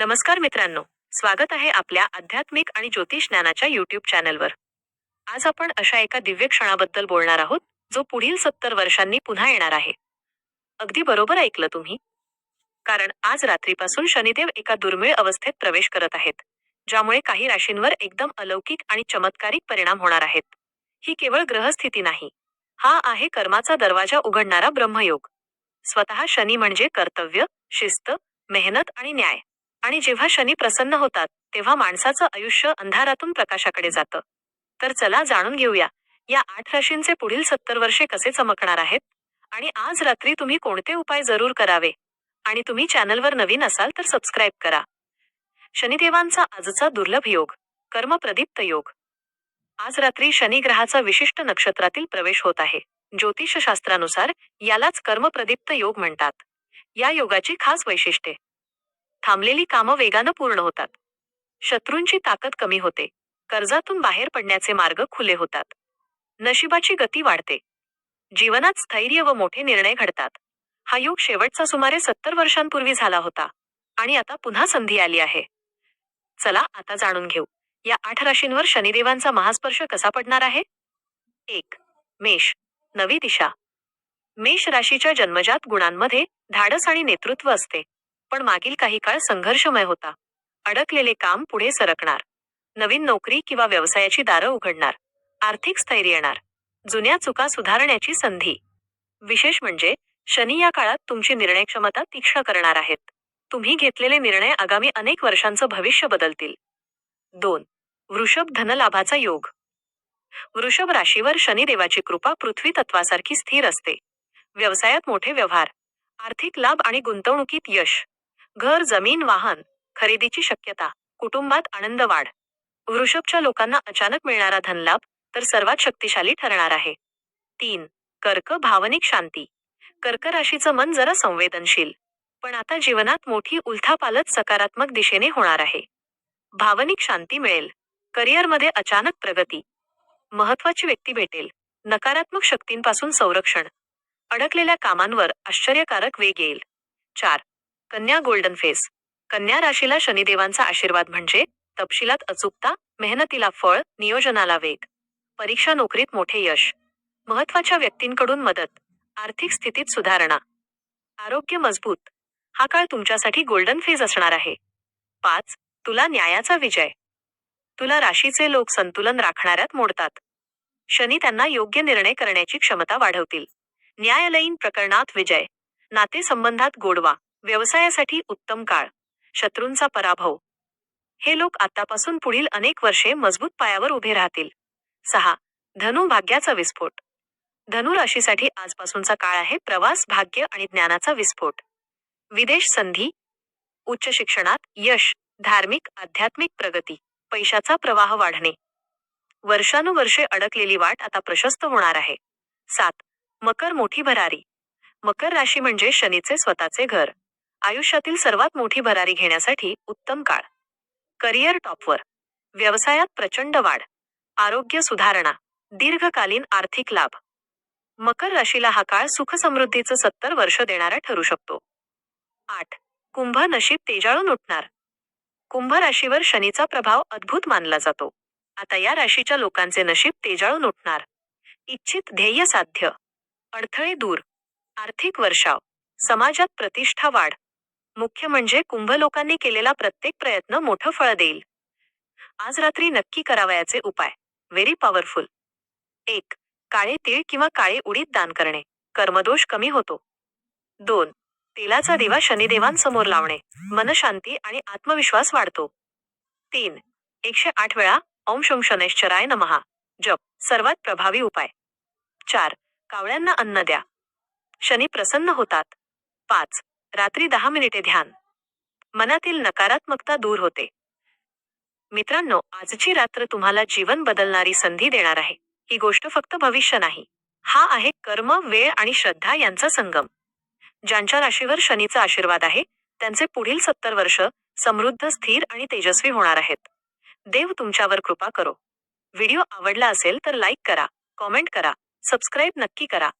नमस्कार मित्रांनो. स्वागत आहे आपल्या आध्यात्मिक आणि ज्योतिष ज्ञानाच्या युट्यूब चॅनलवर आज आपण अशा एका दिव्य क्षणाबद्दल बोलणार आहोत जो पुढील सत्तर वर्षांनी पुन्हा येणार आहे. अगदी बरोबर ऐकलं तुम्ही? कारण आज रात्रीपासून शनिदेव एका दुर्मिळ अवस्थेत प्रवेश करत आहेत ज्यामुळे काही राशींवर एकदम अलौकिक आणि चमत्कारिक परिणाम होणार आहेत. ही केवळ ग्रहस्थिती नाही हा आहे कर्माचा दरवाजा उघडणारा ब्रह्मयोग. स्वतः शनी म्हणजे कर्तव्य शिस्त मेहनत आणि न्याय. आणि जेव्हा शनी प्रसन्न होतात तेव्हा माणसाचं आयुष्य अंधारातून प्रकाशाकडे जातं. तर चला जाणून घेऊया या आठ राशींचे पुढील सत्तर वर्षे कसे चमकणार आहेत? आणि आज रात्री तुम्ही कोणते उपाय जरूर करावे? आणि तुम्ही चॅनलवर नवीन असाल तर सबस्क्राईब करा. शनिदेवांचा आजचा दुर्लभ योग कर्मप्रदीप्त योग. आज रात्री शनी ग्रहाचा विशिष्ट नक्षत्रातील प्रवेश होत आहे. ज्योतिषशास्त्रानुसार यालाच कर्मप्रदीप्त योग म्हणतात. या योगाची खास वैशिष्ट्ये. थांबलेली कामं वेगानं पूर्ण होतात. शत्रूंची ताकद कमी होते. कर्जातून बाहेर पडण्याचे मार्ग खुले होतात. नशिबाची गती वाढते. जीवनात स्थैर्य व मोठे निर्णय घडतात. हा योग शेवटचा सुमारे सत्तर वर्षांपूर्वी झाला होता. आणि आता पुन्हा संधी आली आहे. चला आता जाणून घेऊ. या आठ राशींवर शनिदेवांचा महास्पर्श कसा पडणार आहे? एक. मेष. नवी दिशा. मेष राशीच्या जन्मजात गुणांमध्ये धाडस आणि नेतृत्व असते. पण मागील काही काळ संघर्षमय होता. अडकलेले काम पुढे सरकणार. नवीन नोकरी किंवा व्यवसायाची दारं उघडणार. आर्थिक स्थैर्य येणार. जुन्या चुका सुधारण्याची संधी. विशेष म्हणजे शनी या काळात तुमची निर्णय क्षमता तीक्ष्ण करणार आहेत. तुम्ही घेतलेले निर्णय आगामी अनेक वर्षांचं भविष्य बदलतील. दोन. वृषभ धनलाभाचा योग. वृषभ राशीवर शनिदेवाची कृपा पृथ्वी तत्वासारखी स्थिर असते. व्यवसायात मोठे व्यवहार. आर्थिक लाभ आणि गुंतवणुकीत यश. घर जमीन वाहन खरेदीची शक्यता कुटुंबात आनंद वाढ. वृषभच्या लोकांना अचानक मिळणारा धनलाभ तर सर्वात शक्तिशाली ठरणार आहे. तीन कर्क भावनिक शांती. कर्क राशीचं मन जरा संवेदनशील पण आता जीवनात मोठी उलथापालत सकारात्मक दिशेने होणार आहे. भावनिक शांती मिळेल करिअरमध्ये अचानक प्रगती. महत्वाची व्यक्ती भेटेल नकारात्मक शक्तींपासून संरक्षण. अडकलेल्या कामांवर आश्चर्यकारक वेग येईल. चार कन्या गोल्डन फेस. कन्या राशीला शनिदेवांचा आशीर्वाद म्हणजे तपशिलात अचूकता मेहनतीला फळ नियोजनाला वेग. परीक्षा नोकरीत मोठे यश. महत्त्वाच्या व्यक्तींकडून मदत. आर्थिक स्थितीत सुधारणा. आरोग्य मजबूत. हा काळ तुमच्यासाठी गोल्डन फेज असणार आहे. पाच तुला न्यायाचा विजय. तुला राशीचे लोक संतुलन राखणाऱ्यात मोडतात. शनी त्यांना योग्य निर्णय करण्याची क्षमता वाढवतील. न्यायालयीन प्रकरणात विजय. नातेसंबंधात गोडवा. व्यवसायासाठी उत्तम काळ शत्रूंचा पराभव. हे लोक आतापासून पुढील अनेक वर्षे मजबूत पायावर उभे राहतील. सहा धनु भाग्याचा विस्फोट. धनु राशीसाठी आजपासूनचा काळ आहे प्रवास भाग्य आणि ज्ञानाचा विस्फोट. विदेश संधी. उच्च शिक्षणात यश धार्मिक आध्यात्मिक प्रगती पैशाचा प्रवाह वाढणे. वर्षानुवर्षे अडकलेली वाट आता प्रशस्त होणार आहे. सात मकर मोठी भरारी. मकर राशी म्हणजे शनीचे स्वतःचे घर. आयुष्यातील सर्वात मोठी भरारी घेण्यासाठी उत्तम काळ. करिअर टॉपवर. व्यवसायात प्रचंड वाढ. आरोग्य सुधारणा. दीर्घकालीन आर्थिक लाभ. मकर राशीला हा काळ सुखसमृद्धीचं सत्तर वर्ष देणारा ठरू शकतो. आठ. कुंभ नशीब तेजाळून उठणार. कुंभ राशीवर शनीचा प्रभाव अद्भुत मानला जातो. आता या राशीच्या लोकांचे नशीब तेजाळून उठणार. इच्छित ध्येय साध्य. अडथळे दूर. आर्थिक वर्षाव. समाजात प्रतिष्ठा वाढ. मुख्य म्हणजे कुंभ लोकांनी केलेला प्रत्येक प्रयत्न मोठं फळ देईल. आज रात्री नक्की करावयाचे उपाय. व्हेरी पॉवरफुल एक काळे तीळ किंवा काळे उडीद दान करणे. कर्मदोष कमी होतो. दोन तेलाचा दिवा शनिदेवांसमोर लावणे. मनशांती आणि आत्मविश्वास वाढतो. तीन एकशे आठ वेळा ओम शम शनैश्चराय नमहा जप सर्वात प्रभावी उपाय. चार कावळ्यांना अन्न द्या. शनी प्रसन्न होतात. पाच रात्री दहा मिनिटे ध्यान. मनातील नकारात्मकता दूर होते. मित्रांनो आजची रात्र तुम्हाला जीवन बदलणारी संधी देणार आहे. ही गोष्ट फक्त भविष्य नाही. हा आहे कर्म वेळ आणि श्रद्धा यांचा संगम. ज्यांच्या राशीवर शनीचा आशीर्वाद आहे त्यांचे पुढील सत्तर वर्ष समृद्ध स्थिर आणि तेजस्वी होणार आहेत. देव तुमच्यावर कृपा करो. व्हिडिओ आवडला असेल तर लाईक करा कॉमेंट करा सबस्क्राईब नक्की करा.